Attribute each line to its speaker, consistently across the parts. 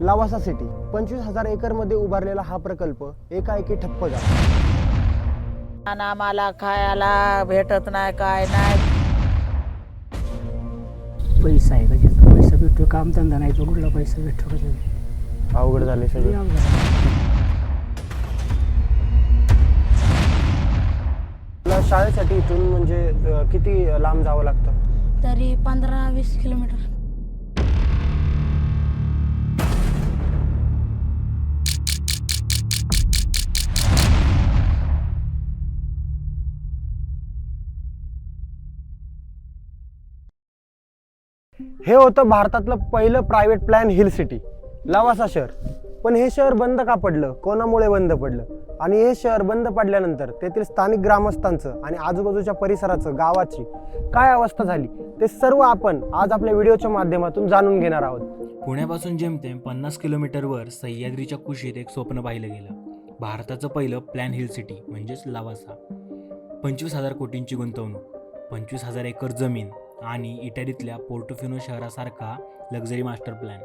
Speaker 1: Lavasa city. पंचवीस हजार एकरमध्ये उभारलेला हा प्रकल्प एकाएकी ठप्प झाला.
Speaker 2: आणि आम्हाला खायला भेटत नाही काय नाही.
Speaker 3: पैसा आहे का ज्याचा पैसा भेटतो कामधंदा नाही तो कुठला पैसा भेटतो का?
Speaker 1: अवघड झाले सगळे. शाळेसाठी इथून म्हणजे किती लांब जावं लागतं?
Speaker 4: तरी पंधरा वीस किलोमीटर.
Speaker 1: हे होतं भारतातलं पहिलं private plan hill city Lavasa शहर. पण हे शहर बंद का पडलं? कोणामुळे बंद पडलं? आणि हे शहर बंद पडल्यानंतर तेथील स्थानिक ग्रामस्थांचं आणि आजूबाजूच्या परिसराचं गावाची काय अवस्था झाली? ते सर्व आपण आज आपल्या व्हिडिओच्या माध्यमातून जाणून घेणार आहोत.
Speaker 5: पुण्यापासून जेमतेम पन्नास किलोमीटरवर सह्याद्रीच्या कुशीत एक स्वप्न पाहिलं गेलं. भारताचं पहिलं प्लॅन हिल सिटी म्हणजेच लावासा. पंचवीस हजार कोटींची गुंतवणूक पंचवीस हजार एकर जमीन आणि इटलीतल्या पोर्टोफिनो शहरासारखा लक्झरी मास्टर प्लॅन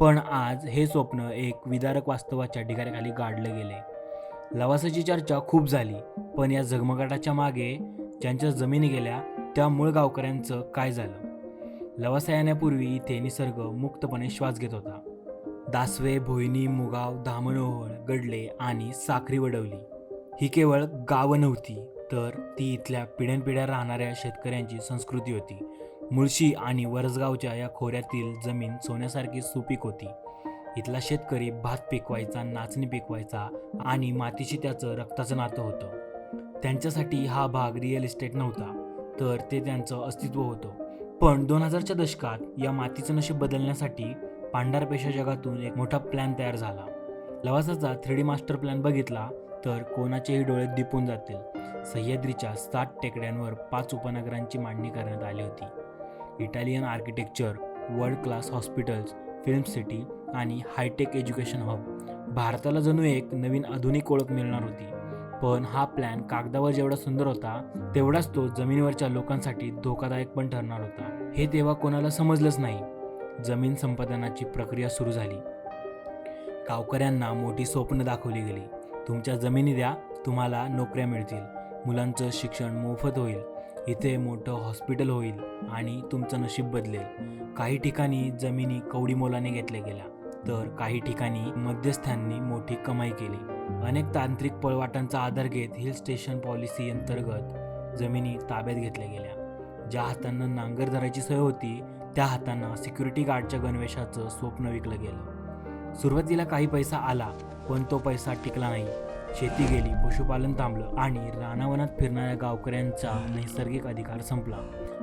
Speaker 5: पण आज हे स्वप्न एक विदारक वास्तवाच्या ढिगाऱ्याखाली गाडलं गेले लवासाची चर्चा खूप झाली पण या झगमगाटाच्या मागे ज्यांच्या जमिनी गेल्या त्या मूळ गावकऱ्यांचं काय झालं? लवासा येण्यापूर्वी इथे निसर्ग मुक्तपणे श्वास घेत होता. दासवे भोयनी मुगाव धामणोहळ गडले आणि साखरी वडवली. ही केवळ गावं नव्हती तर ती इथल्या पिढ्यानपिढ्या राहणाऱ्या शेतकऱ्यांची संस्कृती होती. मुळशी आणि वरसगावच्या या खोऱ्यातील जमीन सोन्यासारखी सुपीक होती. इथला शेतकरी भात पिकवायचा नाचणी पिकवायचा आणि मातीशी त्याचं रक्ताचं नातं होतं. त्यांच्यासाठी हा भाग रिअल इस्टेट नव्हता तर ते त्यांचं अस्तित्व होतं. पण दोन हजारच्या दशकात या मातीचं नशीब बदलण्यासाठी पांढरपेशा जगातून एक मोठा प्लॅन तयार झाला. लवासाचा थ्री डी मास्टर प्लॅन बघितला तर कोणाचेही डोळे दिपून जातील. सह्याद्रीच्या सात टेकड्यांवर पाच उपनगरांची मांडणी करण्यात आली होती. Italian architecture world class hospitals film city आणि हायटेक एज्युकेशन हब. भारताला जणू एक नवीन आधुनिक ओळख मिळणार होती. पण हा प्लॅन कागदावर जेवढा सुंदर होता तेवढाच तो जमिनीवरच्या लोकांसाठी धोकादायक पण ठरणार होता. हे तेव्हा कोणाला समजलंच नाही. जमीन संपादनाची प्रक्रिया सुरू झाली. गावकऱ्यांना मोठी स्वप्न दाखवली गेली. तुमच्या जमिनी द्या तुम्हाला नोकऱ्या मिळतील. मुलांचं शिक्षण मोफत होईल. इथे मोठं हॉस्पिटल होईल आणि तुमचं नशीब बदलेल. काही ठिकाणी जमिनी कवडी मोलाने घेतल्या गेल्या तर काही ठिकाणी मध्यस्थांनी मोठी कमाई केली. अनेक तांत्रिक पळवाटांचा आधार घेत हिल स्टेशन पॉलिसी अंतर्गत जमिनी ताब्यात घेतल्या गेल्या. ज्या हातांना नांगर धरायची सोय होती त्या हातांना सिक्युरिटी गार्डच्या गणवेशाचं स्वप्न विकलं गेलं. सुरुवातीला काही पैसा आला पण तो पैसा टिकला नाही. शेती गेली पशुपालन थांबलं आणि रानावनात फिरणाऱ्या गावकऱ्यांचा नैसर्गिक अधिकार संपला.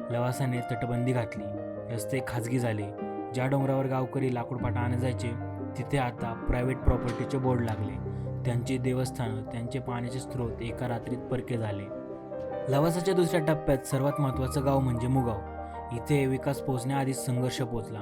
Speaker 5: लवासाने तटबंदी घातली रस्ते खाजगी झाले. ज्या डोंगरावर गावकरी लाकूडपाटा आणत जायचे तिथे आता प्रायव्हेट प्रॉपर्टीचे बोर्ड लागले. त्यांची देवस्थानं त्यांचे पाण्याचे स्रोत एका रात्रीत परके झाले. लवासाच्या दुसऱ्या टप्प्यात सर्वात महत्त्वाचं गाव म्हणजे मुगाव. इथे विकास पोचण्याआधीच संघर्ष पोचला.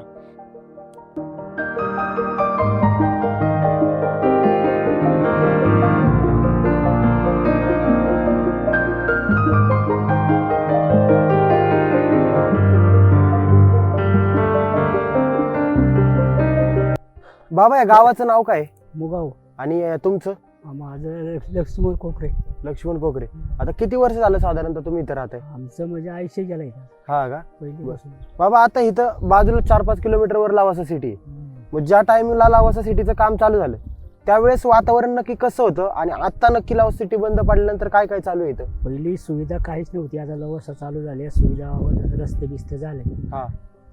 Speaker 1: बाबा या गावाचं नाव काय?
Speaker 3: मुगाव.
Speaker 1: आणि अं, तुमचं?
Speaker 3: माझं लक्ष- लक्ष्मण कोकरे.
Speaker 1: लक्ष्मण कोकरे. आता किती वर्ष झालं साधारणतः तुम्ही इथं राहताय?
Speaker 3: आमचं म्हणजे आयुष्य गेलं इथं.
Speaker 1: हा का?
Speaker 3: पहिलीपासून
Speaker 1: बाबा आता इथं बाजूला चार पाच किलोमीटरवर लावासा सिटी
Speaker 3: हम्म.
Speaker 1: मग ज्या टाइमला लावासा सिटीचं काम चालू झालं त्यावेळेस वातावरण नक्की कसं होतं? आणि आता नक्की लावा सिटी बंद पडल्यानंतर काय काय चालू आहे इथं?
Speaker 3: पहिली सुविधा काहीच नव्हती. आता लवसा चालू झाल्या सुविधा रस्ते बिस्ते झाले.
Speaker 1: हा.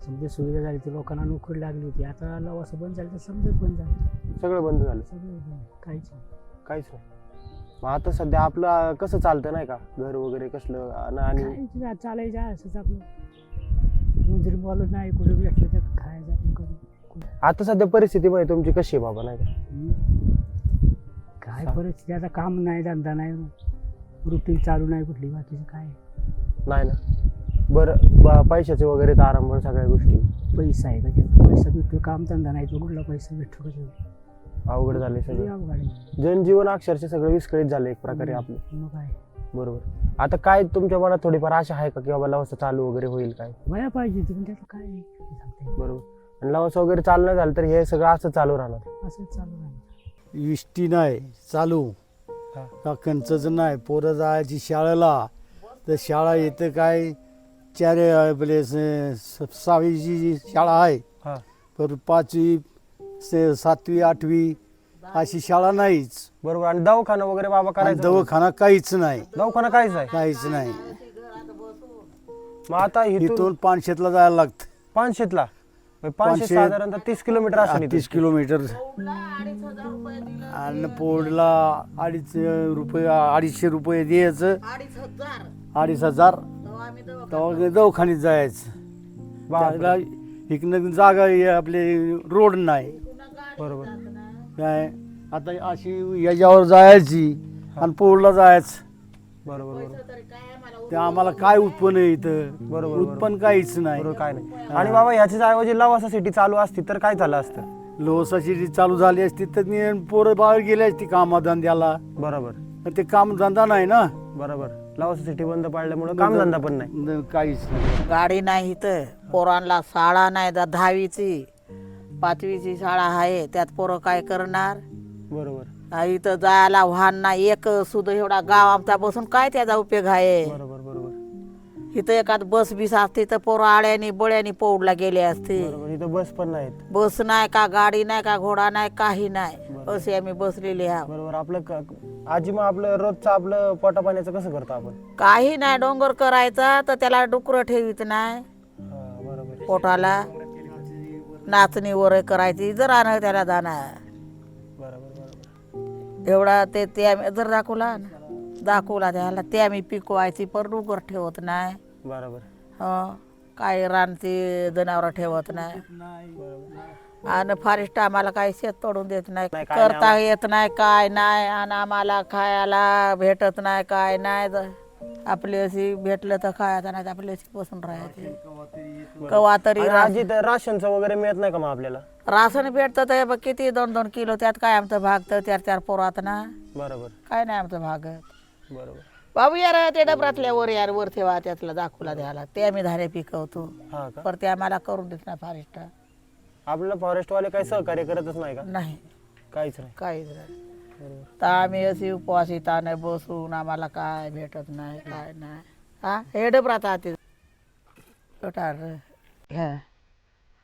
Speaker 3: समजा सुविधा झाली तर लोकांना नोकरी लागली होती. आता लवासा बंद झाली तर समजत बंद झालं.
Speaker 1: सगळं बंद झालं.
Speaker 3: सगळं बंद. काहीच नाही.
Speaker 1: काहीच नाही. मग आता सध्या आपलं कसं चालतं नाही का? घर वगैरे कसलं? आणि
Speaker 3: काहीच नाही, चालायचं असंच आपलं. मंदिर बोलत नाही कुठे भेटलं तर खायचं आपण करू
Speaker 1: आता सध्या परिस्थिती माहिती तुमची कशी आहे बाबा नाही का?
Speaker 3: हम्म. काय
Speaker 1: सा-
Speaker 3: परिस्थिती? आता काम नाही धंदा नाही. रुटीन चालू नाही कुठली बाकीचं काय?
Speaker 1: नाही ना. बरं ब- पैशाचे वगैरे तर आरंभ सगळ्या गोष्टी.
Speaker 3: पैसा आहे का पैसा भेटतो काम धंदा नाही तो कुठला पैसा भेटतो का?
Speaker 1: अवघड झाले सगळं.
Speaker 3: अवघड आहे.
Speaker 1: जनजीवन अक्षरशः सगळं विस्कळीत झालं एक प्रकारे आपलं.
Speaker 3: मग काय?
Speaker 1: बरोबर. आता काय तुमच्या मनात थोडीफार आशा आहे का की बाबा लवसा चालू वगैरे होईल काय?
Speaker 3: वया पाहिजे होती पण त्याचं काय सांगता येत
Speaker 1: बरोबर. आणि लवासा वगैरे चालू नाही झालं तर हे सगळं असं चालू राहणार.
Speaker 3: असं चालू राहणार.
Speaker 6: इष्टी नाही चालू.
Speaker 1: हा.
Speaker 6: का कंचच नाही पोरं जायची शाळेला तर शाळा येतं काय चार आपले स- स- सहावीची जी शाळा आहे
Speaker 1: हा
Speaker 6: पर पाचवी से- सातवी आठवी अशी शाळा नाहीच
Speaker 1: बरोबर आणि दवाखाना वगैरे बाबा
Speaker 6: आणि
Speaker 1: करायचं
Speaker 6: दवाखाना काहीच नाही
Speaker 1: दवाखाना काहीच आहे
Speaker 6: काहीच नाही
Speaker 1: मग आता इथून
Speaker 6: इथून पानशेतला जायला लागतं
Speaker 1: पानशेतला पाचशे
Speaker 6: पानशेत-
Speaker 1: साधारणतः तीस किलोमीटर असेल इथून.
Speaker 6: तीस किलोमीटर आणि पोडला अडीच रुपये अडीचशे रुपये द्यायचं
Speaker 2: अडीच हजार
Speaker 6: अडीच हजार
Speaker 2: तेव्हा
Speaker 6: दवाखान्यात जायचं.
Speaker 1: बापरे.
Speaker 6: त्याला इकडनं जागा आपले रोड नाही.
Speaker 1: बरोबर.
Speaker 6: काय? आता अशी याच्यावर जायची आणि पोळला जायचं.
Speaker 1: बरोबर बरोबर.
Speaker 6: ते आम्हाला काय उत्पन्न आहे इथं?
Speaker 1: बरोबर,
Speaker 6: उत्पन्न काहीच नाही.
Speaker 1: बरोबर काय नाही. आणि बाबा ह्याच्याच ऐवजी लवासा सिटी चालू असती तर काय झालं असतं?
Speaker 6: लोसाची जी चालू झाली असती तर नी पोरं बाहेर गेली असती कामाधंद्याला.
Speaker 1: बरोबर.
Speaker 6: पण ते कामधंदा नाही ना?
Speaker 1: बरोबर. लवासा सिटी बंद पडल्यामुळे कामधंदा पण नाही.
Speaker 6: न- काहीच नाही.
Speaker 2: गाडी नाही इथं. पोरांना शाळा नाही दा- दहावीची. पाचवीची शाळा आहे त्यात पोरं काय करणार?
Speaker 1: बरोबर.
Speaker 2: आ, इथं जायला वाहन नाही एक सुद्धा एवढा गाव आमचा बसून काय त्याचा उपयोग आहे?
Speaker 1: बरोबर बरोबर.
Speaker 2: इथं एखाद बस बीस असते तर पोरं आळ्यानी बळ्यानी पौडला गेले असते.
Speaker 1: बरोबर इथं बस पण नाहीत.
Speaker 2: बस नाही का गाडी नाही का घोडा नाही काही नाही. असे आम्ही बसलेले आहोत.
Speaker 1: बरोबर आपलं क- आजी मग आपलं रोजचं आपलं पोटा पाण्याचं कसं करतो आपण?
Speaker 2: काही नाही डोंगर करायचा तर त्याला डुकर ठेवीत नाही.
Speaker 1: हा, बरोबर
Speaker 2: पोटाला नाचणी वर करायची जरा न त्याला
Speaker 1: बरोबर बरोबर.
Speaker 2: एवढा ते ते आम्ही जर दाखवला ना दाखवला त्याला ते आम्ही पिकवायची पण डुकर ठेवत नाही.
Speaker 1: बरोबर.
Speaker 2: हं. काय रानची जनावर ठेवत नाही. आणि फॉरेस्ट आम्हाला काही शेत तोडून देत नाही.
Speaker 1: नाही, काय
Speaker 2: करता येत नाही काय नाही. आणि आम्हाला खायला भेटत नाही काय नाही. ज- आपली अशी भेटलं तर खायचं नाही तर आपली अशी बसून राहायची. कवा तरी
Speaker 1: आणि
Speaker 2: रा-
Speaker 1: आजी तर राशनचं वगैरे मिळत नाही का मग आपल्याला?
Speaker 2: राशन भेटतं तर बघ किती दोन दोन किलो त्यात काय आमचं भागतं चार चार पोरात ना.
Speaker 1: बरोबर.
Speaker 2: काय नाही आमचं भागत.
Speaker 1: बरोबर.
Speaker 2: बाबू यार ते डबरातल्या वर यार वर ठेवा त्यातला दाखवला द्यायला. ते आम्ही धारे पिकवतो.
Speaker 1: हा का?
Speaker 2: पर ते आम्हाला करून देत नाही फॉरेस्ट
Speaker 1: आपल्याला फॉरेस्टवाले काही सहकार्य करतच नाही का?
Speaker 2: नाही.
Speaker 1: काहीच नाही.
Speaker 2: काहीच नाही. तर आम्ही अशी उपवासी ताने बसून आम्हाला काय भेटत नाही काय नाही. हा? हे डबरात आते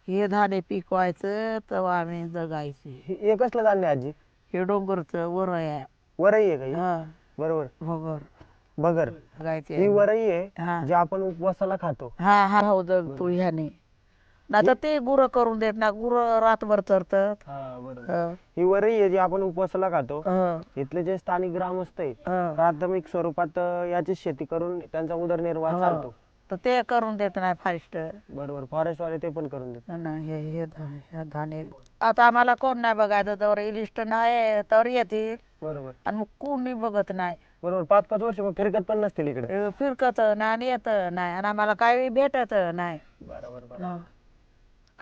Speaker 2: हे धाने पिकवायचं तेव्हा आम्ही जगायचे.
Speaker 1: हे हे कसलं धान्य आहे आजी?
Speaker 2: हे डोंगरचं वर आहे.
Speaker 1: वरई आहे का ही?
Speaker 2: हा.
Speaker 1: बरोबर.
Speaker 2: भोगर.
Speaker 1: बगर
Speaker 2: जगायचे
Speaker 1: ही वरई
Speaker 2: हा.
Speaker 1: आहे जे आपण उपवासाला खातो.
Speaker 2: हा हा हो जग. तू ह्याने. नाही तर ते गुरं करून देत ना गुरं रातभर चरतात.
Speaker 1: हा बरोबर.
Speaker 2: हं,
Speaker 1: ही वरई आहे जी आपण उपवासाला खातो.
Speaker 2: हं,
Speaker 1: इथले जे स्थानिक ग्रामस्थ आहे
Speaker 2: हं.
Speaker 1: प्राथमिक स्वरूपात अं, याची शेती करून त्यांचा उदरनिर्वाह. चालतो.
Speaker 2: तर ते करून देत नाही फास्ट
Speaker 1: बरोबर. फॉरेस्टवाले ते पण करून देतात.
Speaker 2: नाही हे हे हे आता आम्हाला कोण नाही बघायचं तर लिस्ट नाही तर येतील.
Speaker 1: बरोबर.
Speaker 2: आणि मग कोणी बघत नाही.
Speaker 1: बरोबर. पाच पाच वर्ष मग फिरकत पण नसतील इकडे.
Speaker 2: फिरकत नाही आणि येत नाही. आणि आम्हाला काही भेटत नाही.
Speaker 1: बरोबर बरोबर.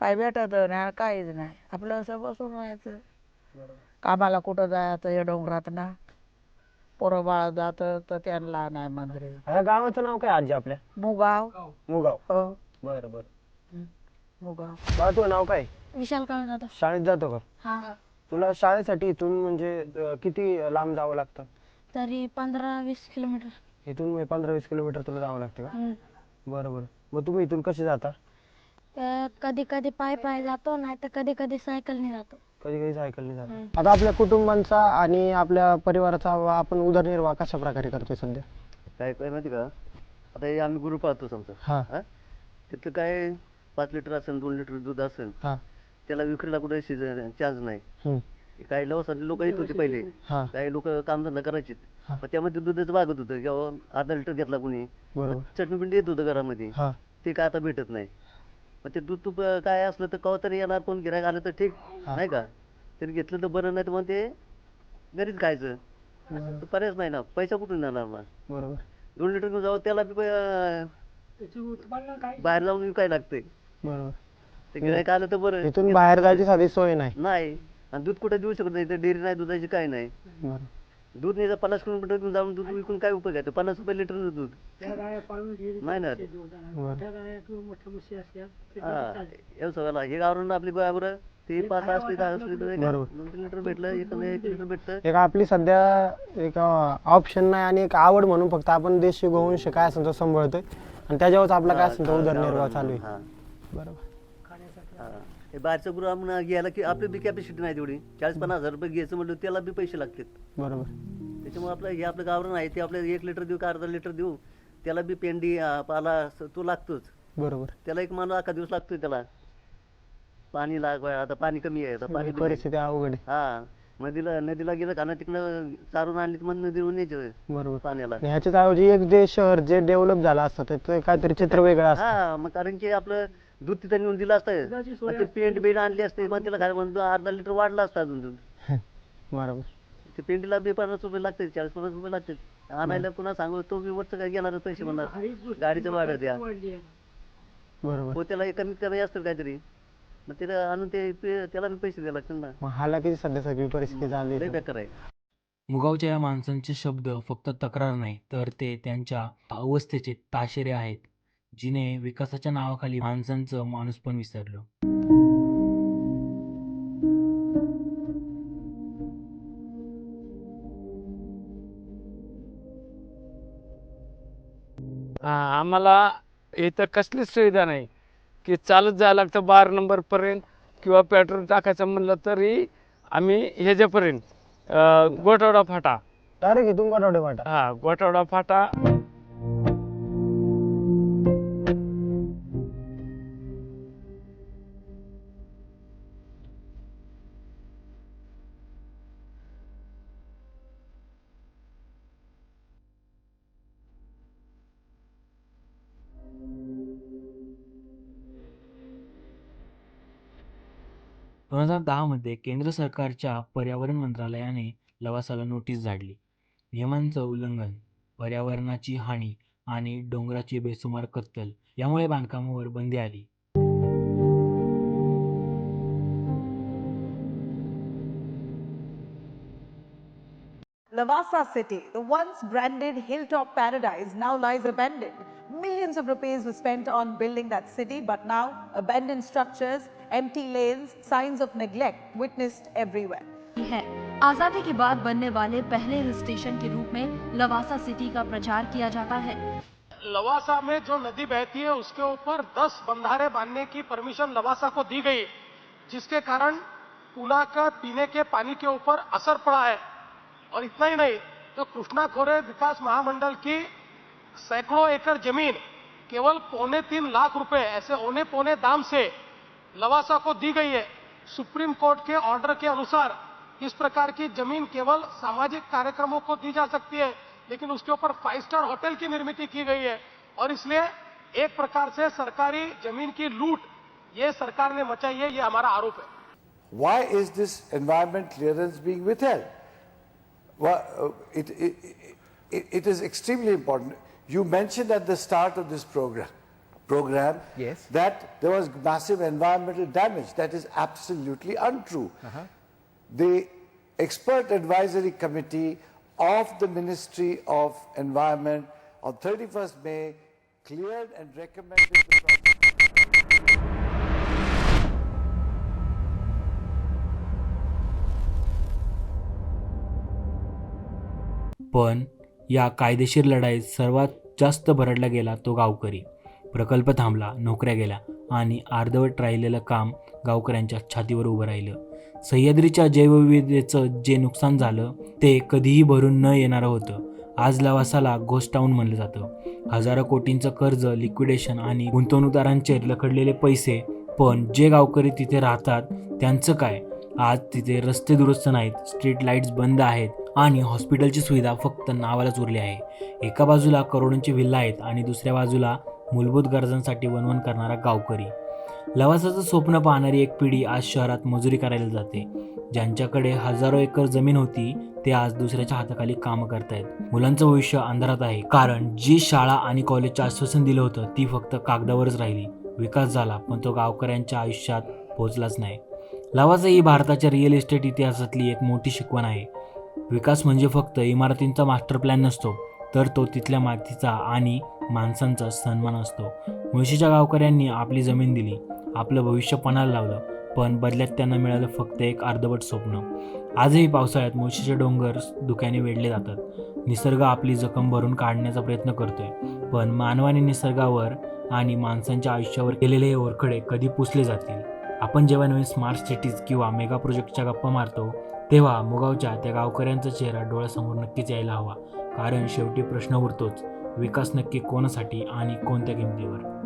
Speaker 2: काय भेटत नाही काहीच नाही. आपलं असं बसून राहायचं. कामाला कुठं जायचं हे डोंगरात ना. पोरं बाळ जात तर त्यांना नाही मंदिर
Speaker 1: गावाचं नाव काय आजी आपल्या?
Speaker 2: मुगाव.
Speaker 1: मुगाव.
Speaker 2: हो.
Speaker 1: बरं बरं.
Speaker 2: मुगाव.
Speaker 1: बाळा तुझं नाव काय?
Speaker 4: विशाल काळून जातो
Speaker 1: शाळेत जातो का?
Speaker 4: हा.
Speaker 1: तुला शाळेसाठी इथून म्हणजे अं, किती लांब जावं लागतं?
Speaker 4: तरी पंधरा वीस किलोमीटर.
Speaker 1: इथून पंधरा वीस किलोमीटर तुला जावं लागतं का?
Speaker 4: हम्म.
Speaker 1: बरं बरं. मग तुम्ही इथून कसे जाता?
Speaker 4: तर कधी कधी पाय पाय जातो नाही तर कधी कधी सायकलने जातो.
Speaker 1: कधी कधी सायकलने जाता. आता आपल्या कुटुंबांचा आणि आपल्या परिवाराचा आपण उदरनिर्वाह कशा प्रकारे करतोय सध्या?
Speaker 7: काय काय माहिती का? आता हे आम्ही गुरु पाहतो समजा.
Speaker 1: हा.
Speaker 7: हा? तिथलं काय पाच लिटर असेल दोन लिटर दूध असेल
Speaker 1: हा.
Speaker 7: त्याला विक्रीला कुठे चान्स नाही.
Speaker 1: हम्म.
Speaker 7: काही लवसातले लोक येत होते पहिले.
Speaker 1: हा.
Speaker 7: काही लोक कामधंदा करायचे.
Speaker 1: हा.
Speaker 7: मग त्यामध्ये दुधाचं भागत होतं. किंवा अर्धा लिटर घेतला कोणी.
Speaker 1: बरोबर.
Speaker 7: चटणी पिंडी येत होतं घरामध्ये.
Speaker 1: हा.
Speaker 7: ते काय आता भेटत नाही? मग ते दूध तूप काय असलं तर कवा तरी येणार कोण गिरायक आलं तर ठीक
Speaker 1: हा.
Speaker 7: नाही का? त्यांनी घेतलं तर बरं नाही तर मग ते घरीच खायचं. तर पर्यायच नाही ना पैसा कुठून येणार मग?
Speaker 1: बरोबर.
Speaker 7: दोन लिटर घेऊन जाऊ त्याला बी पै- बाहेर जाऊन विकायला लागतंय.
Speaker 1: बरोबर.
Speaker 7: ते गिरायक आलं तर बरं.
Speaker 1: इथून बाहेर जायची साधी सोय नाही.
Speaker 7: नाही. आणि दूध कुठे देऊ शकत नाही तर डेअरी नाही दुधाची काय नाही.
Speaker 1: बरं
Speaker 7: दूध नाही पन्नास किलोमीटर जाऊन दूध विकून काय उपयोग आहे? ते पन्नास रुपये लिटर दूध नाही ना.
Speaker 3: मोठ्या म्हशी असतात
Speaker 7: हा. एवढं सगळं हे गावरून आपली बरोबर ते पाच असली दहा असली तर एक
Speaker 1: बरोबर.
Speaker 7: दोन तीन लिटर भेटलं एक एक लिटर भेटतं.
Speaker 1: एक आपली सध्या एक ऑप्शन नाही आणि एक आवड म्हणून फक्त आपण देशी गोवंश काय असेल तो सांभाळतोय. आणि त्याच्यावरच आपला काय असेल तो उदरनिर्वाह चालू आहे.
Speaker 7: हा.
Speaker 1: बरोबर.
Speaker 7: हा. बाहेरचं गुरु आपण घ्यायला की आपली बी कॅपॅसिटी नाही तेवढी. चाळीस पन्नास हजार रुपये घ्यायचं म्हटलं त्याला बी पैसे लागतात.
Speaker 1: बरोबर.
Speaker 7: त्याच्यामुळे आपलं हे आपलं गावरण आहे ते आपल्याला एक लिटर देऊ का अर्धा लिटर देऊ त्याला बी पेंडी अं, पाला स- तो लागतोच.
Speaker 1: बरोबर.
Speaker 7: त्याला एक माणूस अख्खा दिवस लागतोय त्याला. पाणी लाग आता पाणी कमी आहे आता पाणी बी नाही.
Speaker 1: परिस्थिती अवघड
Speaker 7: हा नदीला नदीला गेलं का ना तिकडं चारून आणली तर मग नदीवरून यायचं
Speaker 1: बरोबर.
Speaker 7: पाण्याला.
Speaker 1: आणि ह्याच्याच ऐवजी एक जे शहर जे डेव्हलप झालं असतं त्याचं काहीतरी चित्र वेगळं असतं.
Speaker 7: हा मग कारण की आपलं दूध तिथं नेऊन दिलं असतं. ते पेंट बेंट आणली असते. मग तिला काय म्हणतो अर्धा लिटर वाढला असता अजून दूध.
Speaker 1: बरोबर.
Speaker 7: ते पेंडीला बी पन्नास रुपये लागते चाळीस पन्नास रुपये लागते. आणायला पुन्हा सांगू तो बी वरचं काय घेणार पैसे म्हणणार. गाडीचं भाडं द्या.
Speaker 1: बरोबर.
Speaker 7: हो त्याला कमीत कमी असतं काहीतरी. मग त्याला आणून ते पे- त्याला बी पैसे द्यायला लागतील ना.
Speaker 1: मग हालाकीची सध्या सगळी परिस्थिती झाली
Speaker 7: लय
Speaker 1: आहे.
Speaker 7: बेकार आहे.
Speaker 5: मुगावच्या या माणसांचे शब्द फक्त तक्रार नाही तर ते त्यांच्या अवस्थेचे ताशेरे आहेत. जिने विकासाच्या नावाखाली माणसांचं माणूस पण विसरलं.
Speaker 8: हा आम्हाला इथं कसलीच सुविधा नाही. की चालत जायला लागतं बार नंबरपर्यंत किंवा पेट्रोल टाकायचं म्हणलं तरी आम्ही ह्याच्यापर्यंत अं, गोठवडा फाटा.
Speaker 1: डायरेक्ट इथून गोठवडे वाटा
Speaker 8: हा गोठवडा फाटा.
Speaker 5: दोन हजार दहामध्ये केंद्र सरकारच्या पर्यावरण मंत्रालयाने लवासाला नोटीस झाडली नियमांचं उल्लंघन पर्यावरणाची हानी आणि डोंगराची बेसुमार कत्तल यामुळे बांधकामावर बंदी आली
Speaker 9: Lavasa city, the once branded hilltop paradise, now lies abandoned. Millions of rupees were spent on building that city, but now abandoned structures, empty lanes, signs of neglect witnessed everywhere.
Speaker 10: है। आज़ादी के बाद बनने वाले पहले हिल स्टेशन के रूप में Lavasa city का प्रचार किया जाता है।
Speaker 11: लवासा में जो नदी बहती है उसके ऊपर 10 बंधारे बांधने की परमिशन लवासा को दी गई जिसके कारण पुना का पीने के पानी के ऊपर असर पड़ा है। और इतना ही नहीं तो कृष्णा खोरे विकास महामंडल की सैकड़ों एकड़ ज़मीन केवल पौने तीन लाख रुपए ऐसे औने पौने दाम से लवासा को दी गई है सुप्रीम कोर्ट के ऑर्डर के अनुसार इस प्रकार की ज़मीन केवल सामाजिक कार्यक्रमों को दी जा सकती है लेकिन उसके ऊपर फाइव स्टार होटल की निर्मित की गई है और इसलिए एक प्रकार से सरकारी ज़मीन की लूट ये सरकार ने मचाई है ये हमारा आरोप है
Speaker 6: Why is this environment clearance being withheld? Well, uh, it, it, it, it is extremely important. You mentioned at the start of this program, program
Speaker 1: Yes.
Speaker 6: that there was massive environmental damage. That is absolutely untrue. The expert advisory committee of the Ministry of Environment on 31st May cleared and recommended the project.
Speaker 5: पण या कायदेशीर लढाईत सर्वात जास्त भरडला गेला तो गावकरी प्रकल्प थांबला नोकऱ्या गेल्या आणि अर्धवट राहिलेलं काम गावकऱ्यांच्या छातीवर उभं राहिलं. सह्याद्रीच्या जैवविविधतेचं जे नुकसान झालं ते कधीही भरून न येणारं होतं. आज लवासाला घोस्ट टाऊन म्हणलं जातं. हजारो कोटींचं कर्ज लिक्विडेशन आणि गुंतवणूकदारांचे लखडलेले पैसे पण जे गावकरी तिथे राहतात त्यांचं काय? आज तिथे रस्ते दुरुस्त नाहीत स्ट्रीट लाईट्स बंद आहेत आणि हॉस्पिटलची सुविधा फक्त नावालाच उरली आहे. एका बाजूला करोडोंचे व्हिल्ला आहेत आणि दुसऱ्या बाजूला मूलभूत गरजांसाठी वणवण करणारा गावकरी. लवासाचं स्वप्न पाहणारी एक पिढी आज शहरात मजुरी करायला जाते. ज्यांच्याकडे हजारो एकर जमीन होती ते आज दुसऱ्याच्या हाताखाली कामं करतायत. मुलांचं भविष्य अंधारात आहे. कारण जी शाळा आणि कॉलेजचं आश्वासन दिलं होतं ती फक्त कागदावरच राहिली. विकास झाला पण तो गावकऱ्यांच्या आयुष्यात पोहोचलाच नाही. लवासा ही भारताच्या रिअल इस्टेट इतिहासातली एक मोठी शिकवण आहे. विकास म्हणजे फक्त इमारतींचा मास्टर प्लॅन नसतो तर तो तिथल्या मातीचा आणि माणसांचा सन्मान असतो. मुळशीच्या गावकऱ्यांनी आपली जमीन दिली. आपलं भविष्य पणाला लावलं. पण बदल्यात त्यांना मिळालं फक्त एक अर्धवट स्वप्न. आजही पावसाळ्यात मुळशीचे डोंगर धुक्याने वेढले जातात. निसर्ग आपली जखम भरून काढण्याचा प्रयत्न करतोय. पण मानवाने निसर्गावर आणि माणसांच्या आयुष्यावर केलेले हे ओरखडे कधी पुसले जातील? आपण जेव्हा नवीन स्मार्ट सिटीज किंवा मेगा प्रोजेक्टच्या गप्पा मारतो तेव्हा मुगावच्या त्या गावकऱ्यांचा चेहरा डोळ्यासमोर नक्कीच यायला हवा. कारण शेवटी प्रश्न उरतोच. विकास नक्की कोणासाठी आणि कोणत्या किमतीवर?